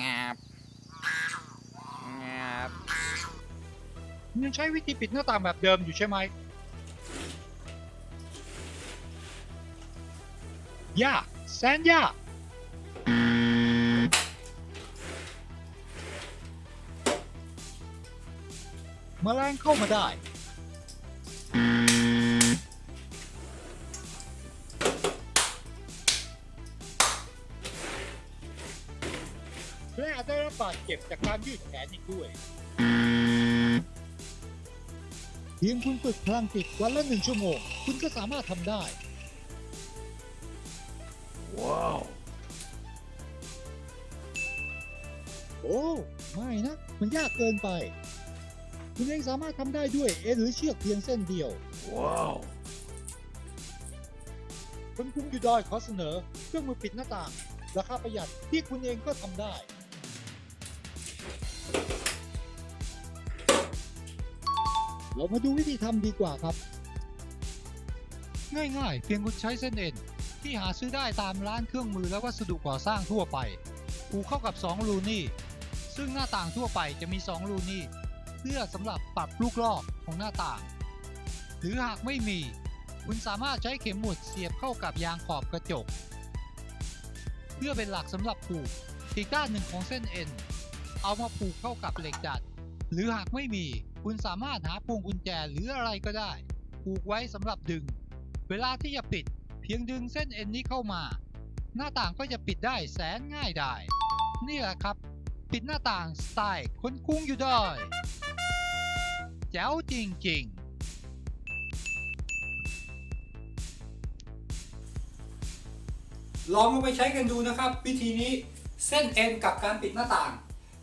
งับงับยังใช้วิธีปิดหน้าต่างแบบเดิมอยู่ใช่ไหมย่าแซนย่าแมลงเข้ามาได้ และอาจได้รับบาดเจ็บจากการยืดแขนอีกด้วย เพียงคุณฝึกพลังจิตวันละหนึ่งชั่วโมง คุณก็สามารถทำได้ ว้าว โอ้ ไม่นะ มันยากเกินไป คุณเองสามารถทำได้ด้วยเอหรือเชือกเพียงเส้นเดียว ว้าวคนคุมอยู่ดอยขอเสนอ เครื่องมือปิดหน้าต่าง ราคาประหยัดที่คุณเองก็ทำได้ เรามาดูวิธีทำดีกว่าครับ ง่ายๆ เพียงคุณใช้เส้นเอ็นที่หาซื้อได้ตามร้านเครื่องมือและวัสดุก่อสร้างทั่วไปผูกเข้ากับ 2 รูนี่ ซึ่งหน้าต่างทั่วไปจะมี 2 รูนี่ เพื่อสำหรับปรับลูกลอกของหน้าต่าง หรือหากไม่มี คุณสามารถใช้เข็มหมุดเสียบเข้ากับยางขอบกระจก เพื่อเป็นหลักสำหรับผูกอีกด้านหนึ่งของเส้นเอ็นเอามาผูกเข้ากับเหล็กดัด หรือหากไม่มี คุณสามารถหาพวงกุญแจหรืออะไรก็ได้ผูกไว้สำหรับดึง เวลาที่จะปิด เพียงดึงเส้นเอ็นนี้เข้ามา หน้าต่างก็จะปิดได้แสนง่ายดายนี่แหละครับ ปิดหน้าต่างสไตล์คนกุ้งอยู่ด้แจ๋วจริงๆลองเอาไปใช้กันดูนะครับ วิธีนี้เส้นเอ็นกับการปิดหน้าต่าง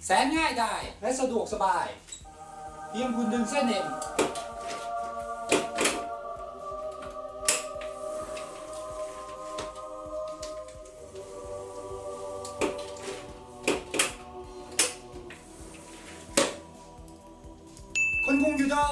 แสนง่ายได้และสะดวกสบาย เพียงคุณดึงเส้นเองคนคงอยู่ได้